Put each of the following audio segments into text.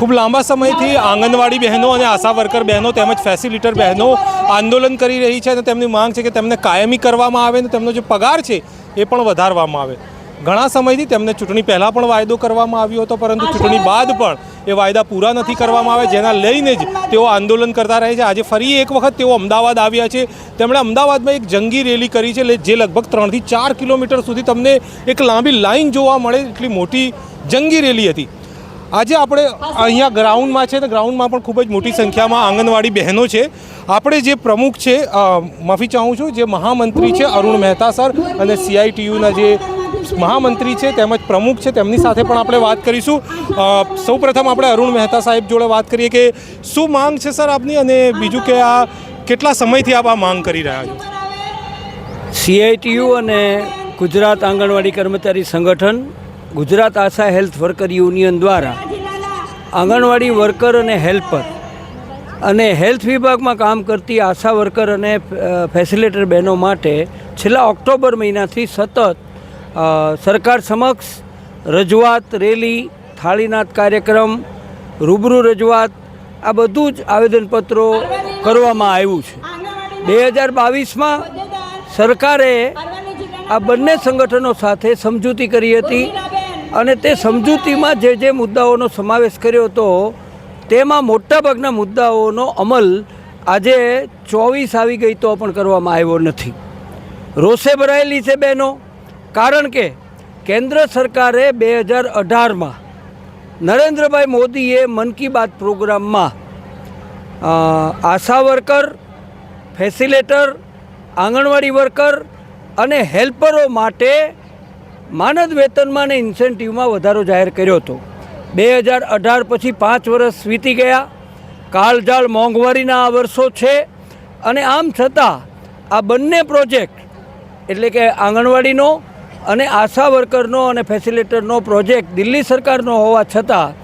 ખૂબ લાંબા સમયથી આંગણવાડી બહેનો અને આશા વર્કર બહેનો તેમજ ફેસિલિટર બહેનો આંદોલન કરી રહી છે અને તેમની માંગ છે કે તેમને કાયમી કરવામાં આવે અને તેમનો જે પગાર છે એ પણ વધારવામાં આવે. ઘણા સમયથી તેમને ચૂંટણી પહેલાં પણ વાયદો કરવામાં આવ્યો હતો પરંતુ ચૂંટણી બાદ પણ એ વાયદા પૂરા નથી કરવામાં આવે જેના લઈને જ તેઓ આંદોલન કરતા રહે છે. આજે ફરી એક વખત તેઓ અમદાવાદ આવ્યા છે. તેમણે અમદાવાદમાં એક જંગી રેલી કરી છે જે લગભગ ત્રણથી ચાર કિલોમીટર સુધી તમને એક લાંબી લાઇન જોવા મળે એટલી મોટી જંગી રેલી હતી. આજે આપણે અહીંયા ગ્રાઉન્ડમાં છે ને ગ્રાઉન્ડમાં પણ ખૂબ જ મોટી સંખ્યામાં આંગણવાડી બહેનો છે. આપણે જે પ્રમુખ છે માફી ચાહું છું, જે મહામંત્રી છે અરુણ મહેતા સર અને સીઆઈટીયુના જે મહામંત્રી છે તેમજ પ્રમુખ છે, તેમની સાથે પણ આપણે વાત કરીશું. સૌપ્રથમ આપણે અરુણ મહેતા સાહેબ જોડે વાત કરીએ કે શું માંગ છે સર આપની અને બીજું કે આ કેટલા સમયથી આપ આ માંગ કરી રહ્યા છો? સીઆઈટીયુ અને ગુજરાત આંગણવાડી કર્મચારી સંગઠન Gujarat Asha health worker union દ્વારા આંગણવાડી વર્કર અને હેલ્પર અને હેલ્થ વિભાગમાં કામ કરતી આશા વર્કર અને ફેસિલિટર બહેનો માટે છેલ્લા ઓક્ટોબર મહિનાથી સતત સરકાર સમક્ષ રજૂઆત, રેલી થાળીનાથ કાર્યક્રમ, રૂબરૂ રજૂઆત, આ બધું જ આવેદનપત્રો કરવામાં આવ્યું છે. બે હજાર બાવીસમાં સરકારે આ બંને સંગઠનો સાથે સમજૂતી કરી હતી. અને તે સમજૂતીમાં જે જે મુદ્દાઓનો સમાવેશ કર્યો હતો, તેમાં મોટાભાગના મુદ્દાઓનો અમલ આજે ચોવીસ આવી ગઈ તો પણ કરવામાં આવ્યો નથી. રોષે ભરાયેલી છે બહેનો, કારણ કે કેન્દ્ર સરકારે બે હજાર અઢારમાં નરેન્દ્રભાઈ મોદીએ મન કી બાત પ્રોગ્રામમાં Asha worker, facilitator, anganwadi worker અને હેલ્પરો માટે માનદ વેતનમાં અને ઇન્સેન્ટિવમાં વધારો જાહેર કર્યો હતો. બે હજાર અઢાર પછી પાંચ વર્ષ વીતી ગયા. કાળજાળ મોંઘવારીના આ વર્ષો છે અને આમ છતાં આ બંને પ્રોજેક્ટ એટલે કે આંગણવાડીનો અને આશા વર્કરનો અને ફેસિલિટરનો પ્રોજેક્ટ દિલ્હી સરકારનો હોવા છતાં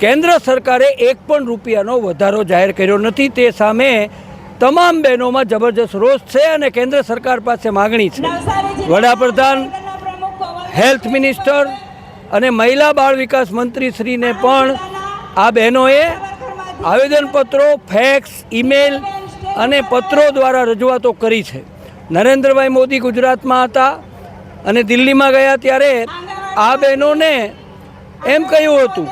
કેન્દ્ર સરકારે એક પણ રૂપિયાનો વધારો જાહેર કર્યો નથી. તે સામે તમામ બહેનોમાં જબરજસ્ત રોષ છે અને કેન્દ્ર સરકાર પાસે માગણી છે. વડાપ્રધાન હેલ્થ મિનિસ્ટર અને મહિલા બાળ વિકાસ મંત્રી શ્રીને પણ આ બહેનોએ આવેદનપત્રો, ફેક્સ, ઈમેલ અને પત્રો દ્વારા રજૂઆતો કરી છે. નરેન્દ્રભાઈ મોદી ગુજરાતમાં હતા અને દિલ્હીમાં ગયા ત્યારે આ બહેનોને એમ કહ્યું હતું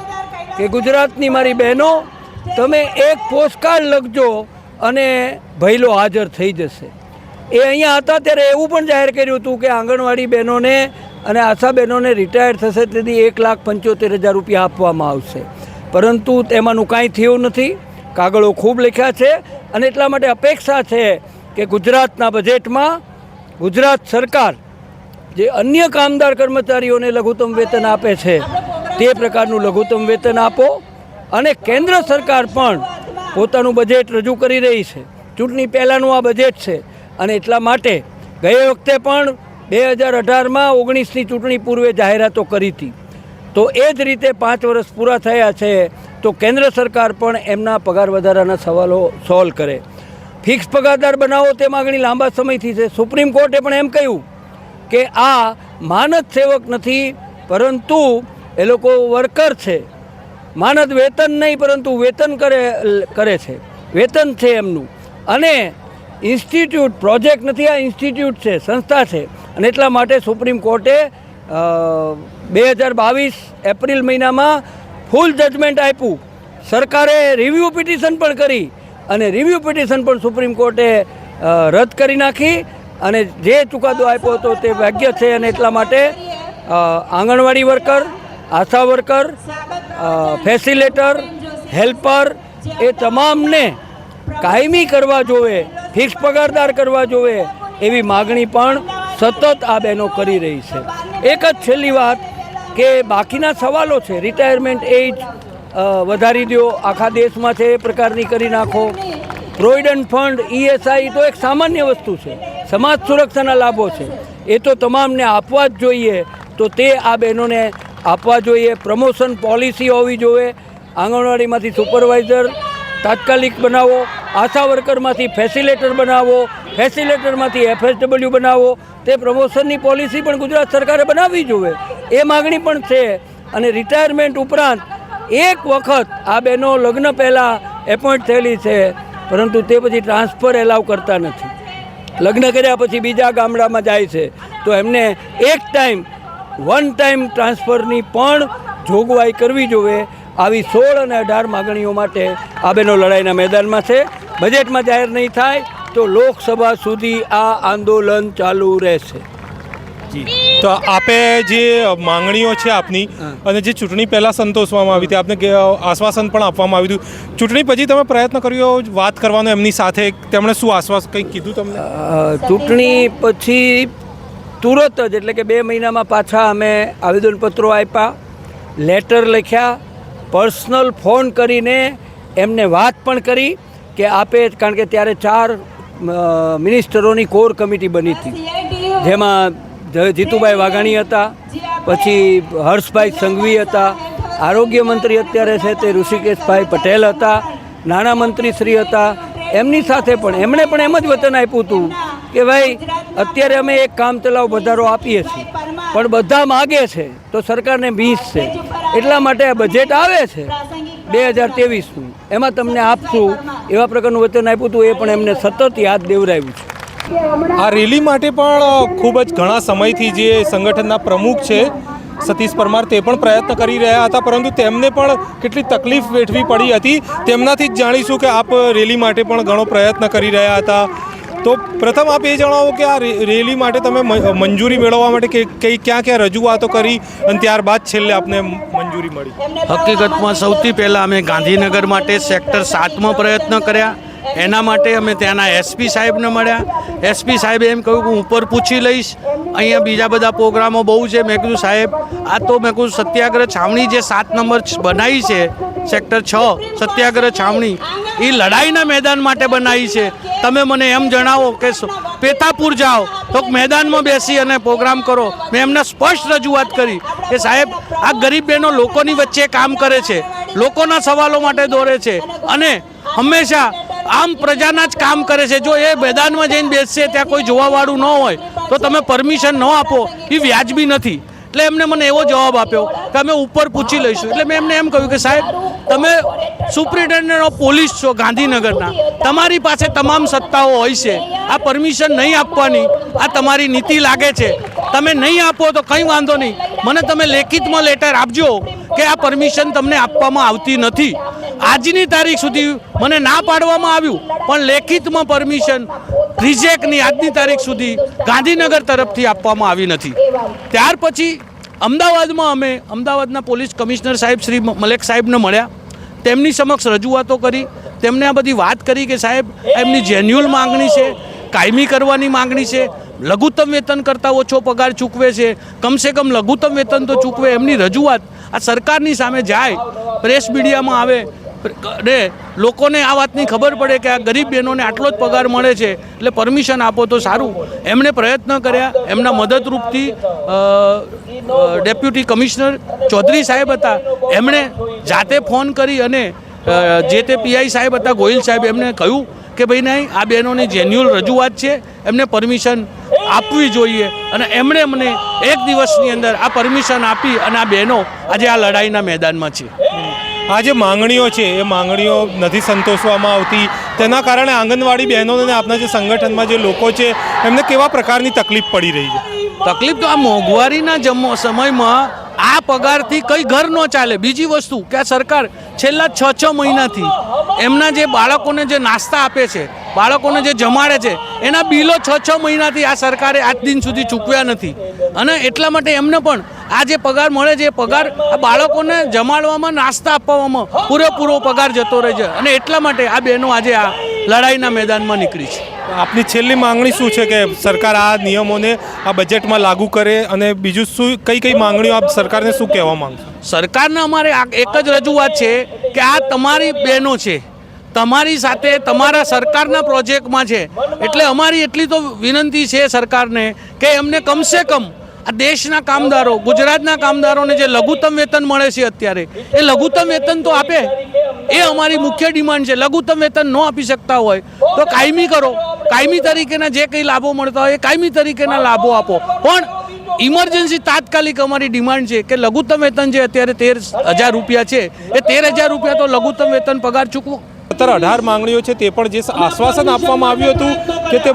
કે, ગુજરાતની મારી બહેનો, તમે એક પોસ્ટકાર્ડ લખજો અને ભૈલો હાજર થઈ જશે. એ અહીંયા હતા ત્યારે એવું પણ જાહેર કર્યું હતું કે આંગણવાડી બહેનોને અને આશા બહેનોને રિટાયર થશે, તેથી એક લાખ પંચોતેર હજાર રૂપિયા આપવામાં આવશે. પરંતુ તેમાંનું કાંઈ થયું નથી. કાગળો ખૂબ લખ્યા છે અને એટલા માટે અપેક્ષા છે કે ગુજરાતના બજેટમાં ગુજરાત સરકાર જે અન્ય કામદાર કર્મચારીઓને લઘુત્તમ વેતન આપે છે, તે પ્રકારનું લઘુત્તમ વેતન આપો અને કેન્દ્ર સરકાર પણ પોતાનું બજેટ રજૂ કરી રહી છે. ચૂંટણી પહેલાંનું આ બજેટ છે અને એટલા માટે ગયે વખતે પણ બે હજાર અઢારમાં ઓગણીસની ચૂંટણી પૂર્વે જાહેરાતો કરી હતી. તો એ જ રીતે પાંચ વર્ષ પૂરા થયા છે, તો કેન્દ્ર સરકાર પણ એમના પગાર વધારાના સવાલો સોલ્વ કરે. ફિક્સ પગારદાર બનાવો તે માગણી લાંબા સમયથી છે. સુપ્રીમ કોર્ટે પણ એમ કહ્યું કે આ માનદ સેવક નથી, પરંતુ એ લોકો વર્કર છે. માનદ વેતન નહીં, પરંતુ વેતન કરે કરે છે. વેતન છે એમનું. અને ઇન્સ્ટિટ્યૂટ, પ્રોજેક્ટ નથી, આ ઇન્સ્ટિટ્યૂટ છે, સંસ્થા છે. અને એટલા માટે સુપ્રીમ કોર્ટે બે હજાર બાવીસ એપ્રિલ મહિનામાં ફૂલ જજમેન્ટ આપ્યું. સરકારે રિવ્યૂ પિટિશન પણ કરી અને રિવ્યૂ પિટિશન પણ સુપ્રીમ કોર્ટે રદ કરી નાખી અને જે ચુકાદો આપ્યો હતો તે ભાગ્ય છે અને એટલા માટે anganwadi worker, ASHA worker facilitator, helper એ તમામને કાયમી કરવા જોવે ફિક્સ પગારદાર કરવા જોઈએ એવી માગણી પણ સતત આ બહેનો કરી રહી છે. એક જ છેલ્લી વાત કે બાકીના સવાલો છે. રિટાયરમેન્ટ એજ વધારી દો આખા દેશમાં છે એ પ્રકારની કરી નાખો. પ્રોવિડન્ટ ફંડ ઈએસઆઈ તો એક સામાન્ય વસ્તુ છે. સમાજ સુરક્ષાના લાભો છે. એ તો તમામને આપવા જ જોઈએ. તો તે આ બહેનોને આપવા જોઈએ. પ્રમોશન પોલિસી હોવી જોઈએ. આંગણવાડીમાંથી સુપરવાઇઝર તાત્કાલિક બનાવો. આશા વર્કરમાંથી ફેસિલેટર બનાવો ફેસિલેટરમાંથી એફએસડબલ્યુ બનાવો, તે પ્રમોશનની પોલિસી પણ ગુજરાત સરકારે બનાવવી જોઈએ. એ માગણી પણ છે. અને રિટાયરમેન્ટ ઉપરાંત એક વખત આ બહેનો લગ્ન પહેલાં એપોઇન્ટ થયેલી છે, પરંતુ તે પછી ટ્રાન્સફર એલાવ કરતા નથી. લગ્ન કર્યા પછી બીજા ગામડામાં જાય છે. તો એમને એક ટાઈમ વન ટાઈમ ટ્રાન્સફરની પણ જોગવાઈ કરવી જોઈએ. આવી સોળ અને અઢાર માગણીઓ માટે આ બહેનો લડાઈના મેદાનમાં છે. બજેટમાં જાહેર નહીં થાય તો લોકસભા સુધી આ આંદોલન ચાલુ રહેશે. તો આપે જે માંગણીઓ છે આપની અને જે ચૂંટણી પહેલાં સંતોષવામાં આવી હતી આપને આશ્વાસન પણ આપવામાં આવ્યું હતું. ચૂંટણી પછી તમે પ્રયત્ન કર્યો વાત કરવાનો એમની સાથે તેમણે શું આશ્વાસ કંઈક કીધું તમને? ચૂંટણી પછી તુરત જ એટલે કે બે મહિનામાં પાછા અમે આવેદનપત્રો આપ્યા લેટર લખ્યા પર્સનલ ફોન કરીને એમને વાત પણ કરી કે આપે, કારણ કે ત્યારે ચાર મિનિસ્ટરોની કોર કમિટી બની હતી. જેમાં જીતુભાઈ વાઘાણી હતા, પછી હર્ષભાઈ સંઘવી હતા, આરોગ્ય મંત્રી અત્યારે છે તે ઋષિકેશભાઈ પટેલ હતા નાણામંત્રી શ્રી હતા, એમની સાથે પણ, એમણે પણ એમ જ વચન આપ્યું હતું કે ભાઈ, અત્યારે અમે એક કામ ચલાવ વધારો આપીએ છીએ, પણ બધા માગે છે, તો સરકારને બીસ છે. એટલા માટે આ બજેટ આવે છે, બે હજાર ત્રેવીસનું. એમાં તમને આપશું, એવા પ્રકારનું વચન આપ્યું હતું, એ પણ એમને સતત યાદ દેવરાયું છે. આ રેલી માટે પણ ખૂબ જ ઘણા સમયથી જે સંગઠનના પ્રમુખ છે, સતીશ પરમાર, તે પણ પ્રયત્ન કરી રહ્યા હતા, પરંતુ તેમને પણ કેટલી તકલીફ વેઠવી પડી હતી. તેમનાથી જ જાણીશું કે આપ રેલી માટે પણ ઘણો પ્રયત્ન કરી રહ્યા હતા. તો પ્રથમ આપ એ જણાવો કે આ રે- રેલી માટે તમે મ- મંજૂરી મેળવવા માટે કે કઈ ક્યાં ક્યાં રજૂઆતો કરી અને ત્યારબાદ છેલ્લે આપને મંજૂરી મળી? હકીકતમાં સૌથી પહેલાં અમે ગાંધીનગર માટે સેક્ટર સાતમાં પ્રયત્ન કર્યા. એના માટે અમે ત્યાંના એસપી સાહેબને મળ્યા. એસપી સાહેબે એમ કહ્યું કે હું ઉપર પૂછી લઈશ. અહીંયા બીજા બધા પ્રોગ્રામો બહુ છે. મેં કીધું, સાહેબ, આ તો મેં કહ્યું સત્યાગ્રહ છાવણી જે સાત નંબર બનાવી છે, સેક્ટર છ, સત્યાગ્રહ છાવણી એ લડાઈના મેદાન માટે બનાવી છે. તમે મને એમ જણાવો કે પેતાપુર જાઓ, તો મેદાનમાં બેસી અને પ્રોગ્રામ કરો. મેં એમને સ્પષ્ટ રજૂઆત કરી કે, સાહેબ, આ ગરીબ બહેનો લોકોની વચ્ચે કામ કરે છે, લોકોના સવાલો માટે દોરે છે અને હંમેશા આમ પ્રજાના જ કામ કરે છે. જો એ મેદાનમાં જઈને બેસશે, ત્યાં કોઈ જોવાવાળું ન હોય, તો તમે પરમિશન ન આપો એ વ્યાજબી નથી. એટલે એમને મને એવો જવાબ આપ્યો કે અમે ઉપર પૂછી લઈશું. એટલે મેં એમને એમ કહ્યું કે સાહેબ, તમે સુપ્રિન્ટેન્ડન્ટ ઓફ પોલીસ છો ગાંધીનગરના. તમારી પાસે તમામ સત્તાઓ હોય છે. આ પરમિશન નહીં આપવાની, આ તમારી નીતિ લાગે છે. તમે નહીં આપો તો કંઈ વાંધો નહીં. મને તમે લેખિતમાં લેટર આપજો કે આ પરમિશન તમને આપવામાં આવતી નથી. આજની તારીખ સુધી મને ના પાડવામાં આવ્યું, પણ લેખિતમાં પરમિશન રિજેક્ટની આજની તારીખ સુધી ગાંધીનગર તરફથી આપવામાં આવી નથી. ત્યાર પછી અમદાવાદમાં અમે અમદાવાદના પોલીસ કમિશનર સાહેબ શ્રી મલેક સાહેબને મળ્યા. તેમની સમક્ષ રજૂઆતો કરી. તેમને આ બધી વાત કરી કે સાહેબ, એમની જેન્યુઅલ માંગણી છે, કાયમી કરવાની માંગણી છે, લઘુત્તમ વેતન કરતાં ઓછો પગાર ચૂકવે છે, કમસે કમ લઘુત્તમ વેતન તો ચૂકવે. એમની રજૂઆત આ સરકારની સામે જાય, પ્રેસ મીડિયામાં આવે ને લોકોને આ વાતની ખબર પડે કે આ ગરીબ બહેનોને આટલો જ પગાર મળે છે, એટલે પરમિશન આપો તો સારું. એમણે પ્રયત્ન કર્યા, એમના મદદરૂપથી ડેપ્યુટી કમિશનર ચૌધરી સાહેબ હતા. એમણે જાતે ફોન કરી અને જે તે પીઆઈ સાહેબ હતા, ગોહિલ સાહેબ, એમને કહ્યું કે ભાઈ નહીં, આ બહેનોની જેન્યુઅલ રજૂઆત છે, એમને પરમિશન આપવી જોઈએ. અને એમણે મને એક દિવસની અંદર આ પરમિશન આપી અને આ બહેનો આજે આ લડાઈના મેદાનમાં છે. આ જે માંગણીઓ છે, એ માંગણીઓ નથી સંતોષવામાં આવતી. તેના કારણે આંગણવાડી બહેનોને આપના જે સંગઠનમાં જે લોકો છે, એમને કેવા પ્રકારની તકલીફ પડી રહી છે? તકલીફ તો આ મોંઘવારીના જમો સમયમાં આ પગારથી કઈ ઘર ન ચાલે. બીજી વસ્તુ કે આ સરકાર છેલ્લા છ છ મહિનાથી એમના જે બાળકોને જે નાસ્તા આપે છે, બાળકોને જે જમાડે છે, એના બિલો છ છ મહિનાથી આ સરકારે આજ દિન સુધી ચૂકવ્યા નથી. અને એટલા માટે એમને પણ આ જે પગાર મળે છે એ પગાર આ બાળકોને જમાડવામાં નાસ્તા આપવામાં પૂરેપૂરો પગાર જતો રહે છે. અને એટલા માટે આ બહેનો આજે આ લડાઈના મેદાનમાં નીકળી છે. આપની છેલ્લી માંગણી શું છે કે સરકાર આ નિયમોને આ બજેટમાં લાગુ કરે? અને બીજું શું કઈ કઈ માંગણીઓ આપ સરકારને શું કહેવા માંગશો? સરકારને અમારે એક જ રજૂઆત છે કે આ તમારી બહેનો છે તમારી સાથે તમારા સરકારના પ્રોજેક્ટમાં છે. એટલે અમારી એટલી તો વિનંતી છે સરકારને કે એમને કમસે કમ આ દેશના કામદારો, ગુજરાતના કામદારોને જે લઘુત્તમ વેતન મળે છે અત્યારે, એ લઘુત્તમ વેતન તો આપે. એ અમારી મુખ્ય ડિમાન્ડ છે. લઘુત્તમ વેતન ન આપી શકતા હોય તો કાયમી કરો. કાયમી તરીકેના જે કંઈ લાભો મળતા હોય એ કાયમી તરીકેના લાભો આપો. પણ ઇમરજન્સી તાત્કાલિક અમારી ડિમાન્ડ છે કે લઘુત્તમ વેતન જે અત્યારે તેર હજાર રૂપિયા છે, એ તેર હજાર રૂપિયા તો લઘુત્તમ વેતન પગાર ચૂકવો. અત્યારે અઢાર માંગણીઓ છે તે પણ જે આશ્વાસન આપવામાં આવ્યું હતું કે તે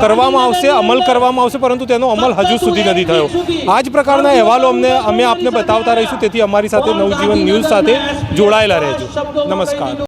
કરવામાં આવશે અમલ કરવામાં આવશે પરંતુ તેનો અમલ હજુ સુધી નથી થયો. આ જ પ્રકારના અહેવાલો અમને અમે આપને બતાવતા રહીશું તેથી અમારી સાથે નવજીવન ન્યૂઝ સાથે જોડાયેલા રહેજો. નમસ્કાર.